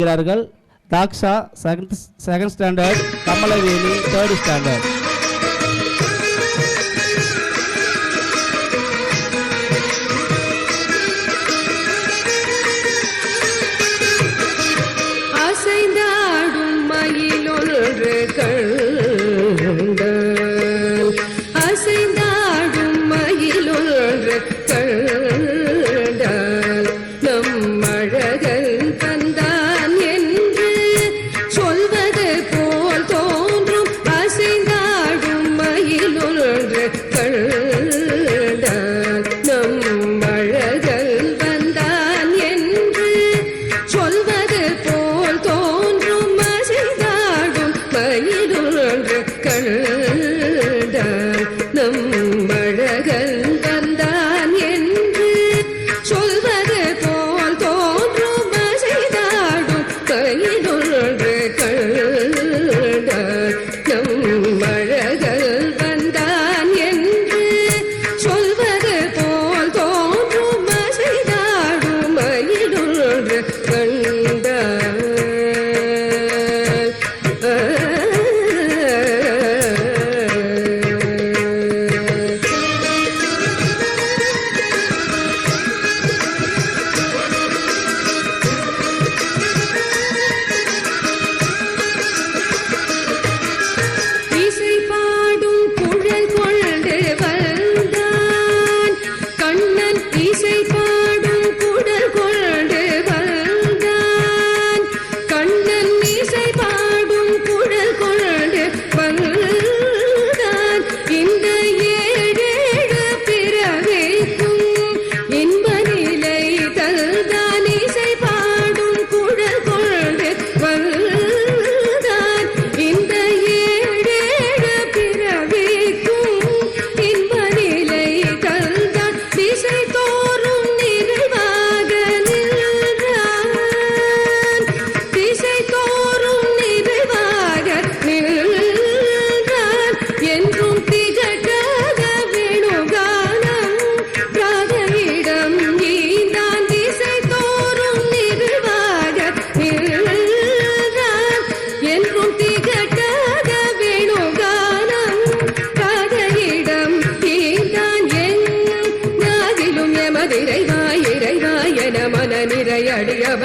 இருக்கிறார்கள். Daksha second second standard கமலவேலி third standard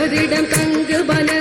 அவரிடம் கங்கு பல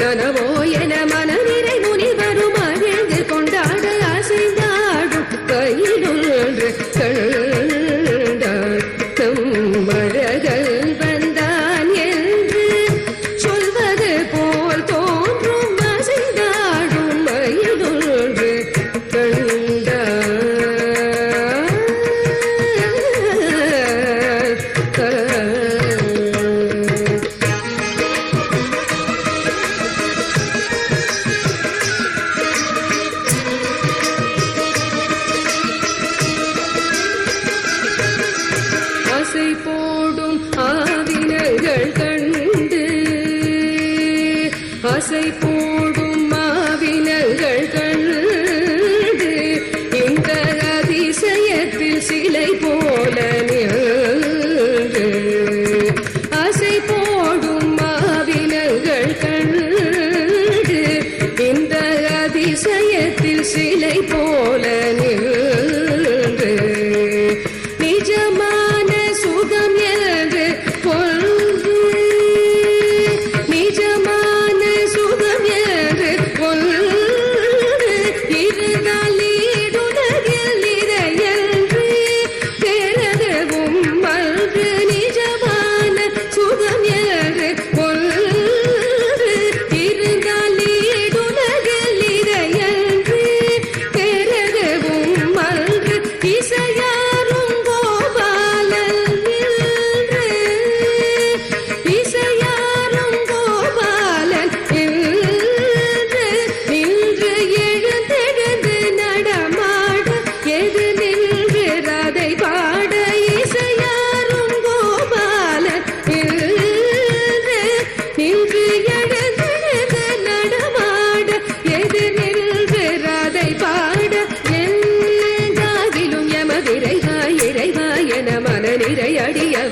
ననవోయన మన ముని போடும் ஆவினர்கள் கண்டு. அசை போடும் ஆவினர்கள் கண்டு. இந்த அதிசயத்தில் சிலை போல அசை போடும் ஆவினர்கள் கண்டு. இந்த அதிசயத்தில் சிலை போல நின்று.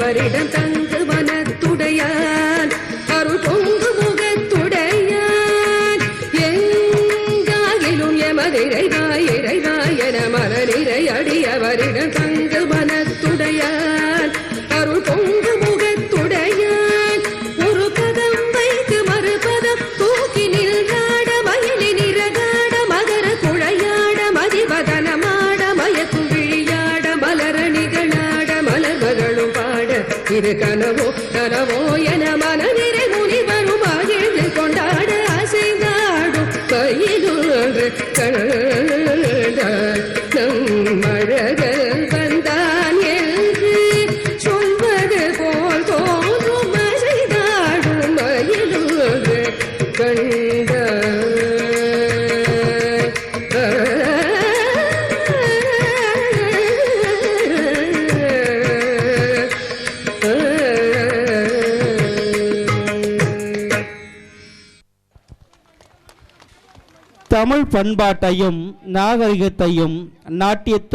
அவரிடம் தங்கு மனத்துடையான் அருள் பொங்கு முகத்துடையான். எங்காகிலும் எமதிரைவாய் இறைவாய் என மனநிறை அடியவரிடம் தங்கு பாட கனவோ கனவோ என மனதிரை முனிவரும் மகிழ்ந்து கொண்டாட அசைந்தாடும் கையிலொன்று கண்டார் தமிழ் பண்பாட்டையும் நாகரிகத்தையும் நாட்டியத்து